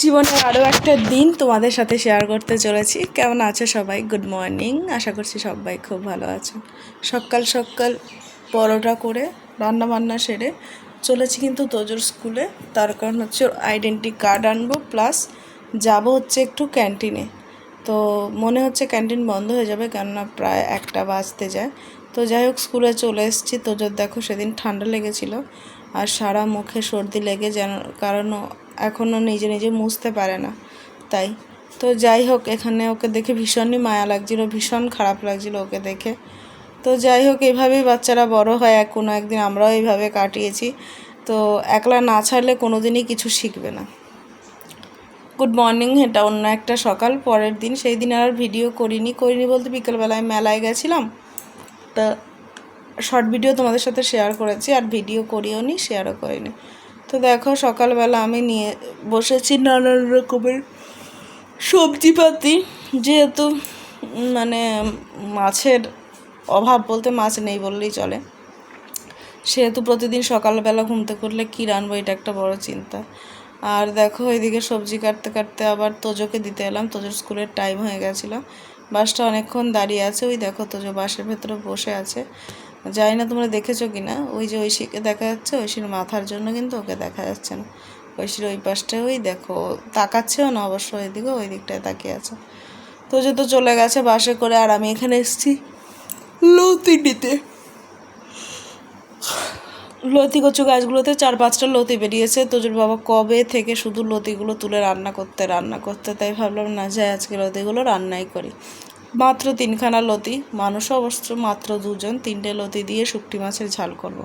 জীবনের আরও একটা দিন তোমাদের সাথে শেয়ার করতে চলেছি। কেমন আছো সবাই? গুড মর্নিং আশা করছি সবাই খুব ভালো আছো। সকাল সকাল পরোটা করে রান্না বান্না সেরে চলেছি কিন্তু তোজোর স্কুলে তার কারণ হচ্ছে ওর আইডেন্টি কার্ড আনব প্লাস যাব হচ্ছে একটু ক্যান্টিনে তো মনে হচ্ছে ক্যান্টিন বন্ধ হয়ে যাবে, কেননা প্রায় একটা বাজতে যায়। তো যাই হোক স্কুলে চলে এসেছি। তোজোর দেখো সেদিন ঠান্ডা লেগেছিল। আর সারা মুখে সর্দি লেগে যেন, কারণ এখনও নিজে নিজে মুছতে পারে না। তাই। তো যাই হোক, এখানে ওকে দেখে ভীষণই মায়া লাগছিল, ভীষণ খারাপ লাগছিল ওকে দেখে। তো যাই হোক এইভাবেই বাচ্চারা বড় হয়, এক কোনো একদিন আমরাও এইভাবে কাটিয়েছি। তো একলা না ছাড়লে কোনো দিনই কিছু শিখবে না। গুড মর্নিং, এটা অন্য একটা সকাল, পরের দিন। সেই দিন আর ভিডিও করিনি করিনি বলতে বিকেলবেলায় মেলায় গেছিলাম। তা, শর্ট ভিডিও তোমাদের সাথে শেয়ার করেছি, আর ভিডিও করিও নি শেয়ারও করিনি। তো দেখো সকালবেলা আমি নিয়ে বসেছি নানান রকমের সবজিপাতি। যেহেতু মানে মাছের অভাব বলতে মাছ নেই বললেই চলে। সেহেতু প্রতিদিন সকালবেলা ঘুমতে করলে কী রানবো এটা একটা বড় চিন্তা। আর দেখো এদিকে সবজি কাটতে কাটতে আবার তোজোকে দিতে এলাম। তোজোর স্কুলের টাইম হয়ে গেছিল। বাসটা অনেকক্ষণ দাঁড়িয়ে আছে। ওই দেখো তোজো বাসের ভেতরে বসে আছে। জানি না তোমরা দেখেছ কি না ওই যে ঐশীকে দেখা যাচ্ছে, ঐশীর মাথার জন্য কিন্তু ওকে দেখা যাচ্ছে না। ঐশীর ওই পাশটায় ওই দেখো, তাকাচ্ছেও না অবশ্য ওই ওইদিকে, ওই দিকটায় তাকিয়ে আছে। তো চলে গেছে বাসে করে, আর আমি এখানে এসেছি লতি নিতে। লতি কচু গাছগুলোতে চার পাঁচটা লতি বেরিয়েছে। তোজোর বাবা কবে থেকে শুধু লতিগুলো তুলে রান্না করতে রান্না করতে, তাই ভাবলাম না, যাই আজকে লতিগুলো রান্নাই করি। মাত্র তিনখানা লতি মানুষও অবশ্য মাত্র দুজন, তিনটে লতি দিয়ে শুকটি মাছের ঝাল করব।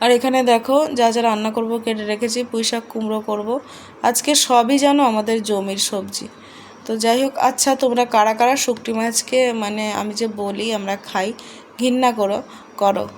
আর এখানে দেখো, যা যা রান্না করব, কেটে রেখেছি পুঁই শাক কুমড়ো করব। আজকে সবই যেন আমাদের জমির সবজি। তো যাই হোক আচ্ছা তোমরা কারা কারা শুকটি মাছকে মানে আমি যে বলি, আমরা খাই, ঘৃণা করো করো,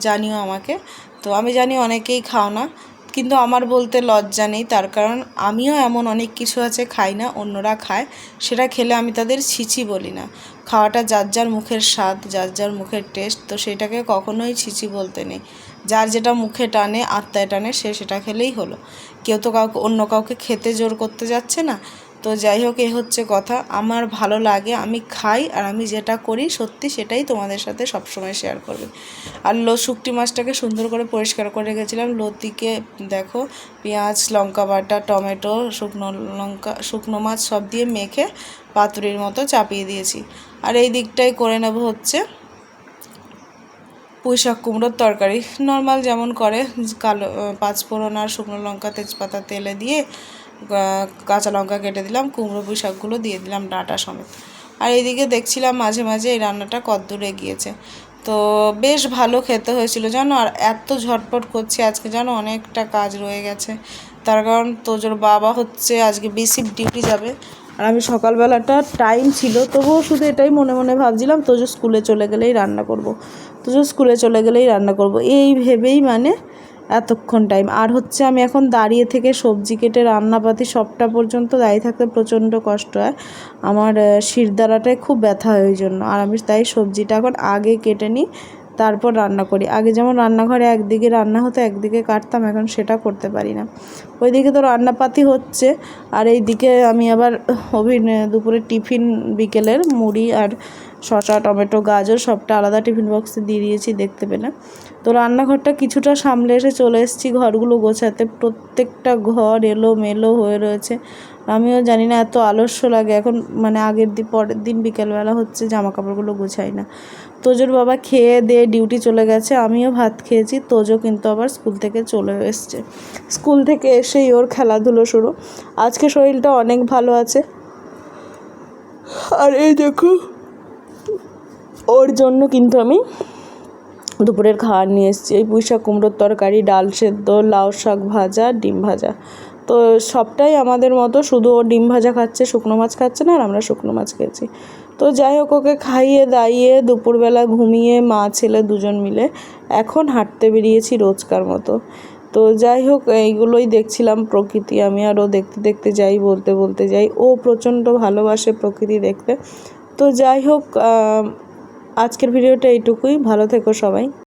জানিও আমাকে। তো আমি জানি অনেকেই খাও না কিন্তু আমার বলতে লজ্জা নেই, তার কারণ আমিও এমন অনেক কিছু আছে খাই না, অন্যরা খায়, সেটা খেলে আমি তাদের ছিচি বলি না। খাওয়াটা যার যার মুখের স্বাদ, যার যার মুখের টেস্ট তো সেটাকে কখনোই ছিচি বলতে নেই। যার যেটা মুখে টানে, আত্মায় টানে, সে সেটা খেলেই হলো। কেউ তো কাউকে, অন্য কাউকে খেতে জোর করতে যাচ্ছে না তো যাই হোক, এ হচ্ছে কথা। আমার ভালো লাগে, আমি খাই আর আমি যেটা করি সত্যি সেটাই তোমাদের সাথে সবসময় শেয়ার করবে। আর লো শুকটি মাছটাকে সুন্দর করে পরিষ্কার করে রেখেছিলাম। লতিকে দেখো, পেঁয়াজ, লঙ্কা বাটা, টমেটো, শুকনো লঙ্কা, শুকনো মাছ সব দিয়ে মেখে পাতুরির মতো চাপিয়ে দিয়েছি। আর এই দিকটাই করে নেব হচ্ছে পুঁই শাক কুমড়োর তরকারি। নর্মাল যেমন করে, কালো পাঁচফোড়ন আর শুকনো লঙ্কা, তেজপাতা, তেলে দিয়ে কাঁচা লঙ্কা কেটে দিলাম, কুমড়ো পুঁই শাকগুলো দিয়ে দিলাম ডাঁটা সমেত। আর এইদিকে দেখছিলাম মাঝে মাঝে এই রান্নাটা কদ্দূর গিয়েছে তো বেশ ভালো খেতে হয়েছিল জানো, আর এত ঝটপট করছি, আজকে জানো অনেকটা কাজ রয়ে গেছে। তার কারণ তোজোর বাবা হচ্ছে আজকে বেশি ডিউটি যাবে, আর আমি সকালবেলাটা টাইম ছিল, তবুও শুধু এটাই মনে মনে ভাবছিলাম, তোজো স্কুলে চলে গেলেই রান্না করব। তোজো স্কুলে চলে গেলেই রান্না করব। এই ভেবেই মানে এতক্ষণ টাইম আর হচ্ছে আমি এখন দাঁড়িয়ে থেকে সবজি কেটে, রান্নাপাতি সবটা পর্যন্ত দাঁড়িয়ে থাকতে প্রচণ্ড কষ্ট হয়। আমার শিরদাঁড়াটায় খুব ব্যথা হয় ওই জন্য। আর আমি তাই সবজিটা এখন আগে কেটে নিই। তারপর রান্না করি। আগে যেমন রান্নাঘরে একদিকে রান্না হতো, একদিকে কাটতাম, এখন সেটা করতে পারি না। ওইদিকে তো রান্নাপাতি হচ্ছে, আর এই দিকে আমি আবার অভিন দুপুরে টিফিন, বিকেলের মুড়ি আর শসা, টমেটো, গাজর সবটা আলাদা টিফিন বক্সে দিয়ে দিয়েছি, দেখতে পেলে। তো রান্নাঘরটা কিছুটা সামলে এসে চলে এসেছি, ঘরগুলো গোছাতে। প্রত্যেকটা ঘর এলো মেলো হয়ে রয়েছে। আমিও জানি না, এত আলস্য লাগে। এখন মানে আগের দিন পরের দিন বিকেলবেলা হচ্ছে জামা কাপড়গুলো গোছাই না। তোজোর বাবা খেয়ে দিয়ে ডিউটি চলে গেছে, আমিও ভাত খেয়েছি, তোজো কিন্তু আবার স্কুল থেকে চলে এসছে। স্কুল থেকে এসেই ওর খেলাধুলো শুরু। আজকে শরীরটা অনেক ভালো আছে। আর এই দেখো, ওর জন্য কিন্তু আমি দুপুরের খাবার নিয়ে এসেছি। এই পুঁই শাক কুমড়োর তরকারি, ডাল সেদ্ধ, লাউ শাক ভাজা, ডিম ভাজা। তো সবটাই আমাদের মতো শুধু ও ডিম ভাজা খাচ্ছে, শুকনো মাছ খাচ্ছে না, আর আমরা শুকনো মাছ খেয়েছি। তো যাই হোক, ওকে খাইয়ে দাইয়ে দুপুরবেলা ঘুমিয়ে মা ছেলে দুজন মিলে এখন হাঁটতে বেরিয়েছি রোজকার মতো। তো যাই হোক, এইগুলোই দেখছিলাম প্রকৃতি। আমি আরও দেখতে দেখতে যাই, বলতে বলতে যাই। ও প্রচণ্ড ভালোবাসে প্রকৃতি দেখতে। তো যাই হোক আজকের ভিডিওটা এইটুকুই। ভালো থেকো সবাই।